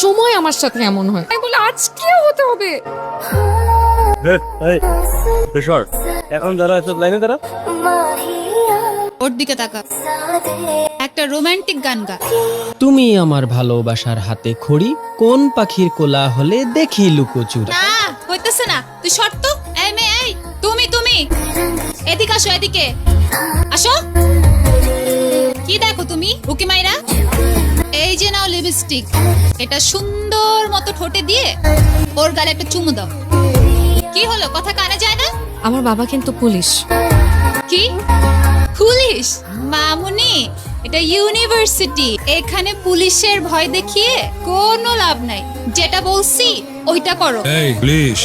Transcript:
সময় আমার সাথে এমন হয়। তাই বলে আজকেও হতে হবে। এখন যারা এসব লাইনে তারা ওর দিকে তাকা একটা রোমান্টিক গান গা। তুমি আমার ভালোবাসার হাতে খড়ি কোন পাখির কোলা হলে দেখি লুকোচুরি? না হইতেছে না। তুই শর্ট তো এই মে এই তুমি তুমি। এদিকে আসো এদিকে। আসো। কি দেখো তুমি? উকি মাইরা লিপস্টিক এটা সুন্দর মতো ঠোঁটে দিয়ে ওর গালে একটা চুমু দাও। কি হলো? কথা কানে যায় না? আমার বাবা কিন্তু পুলিশ। কি? পুলিশ? মামুনি এটা ইউনিভার্সিটি। এখানে পুলিশের ভয় দেখিয়ে কোনো লাভ নাই। যেটা বলছি ওইটা করো। এই পুলিশ।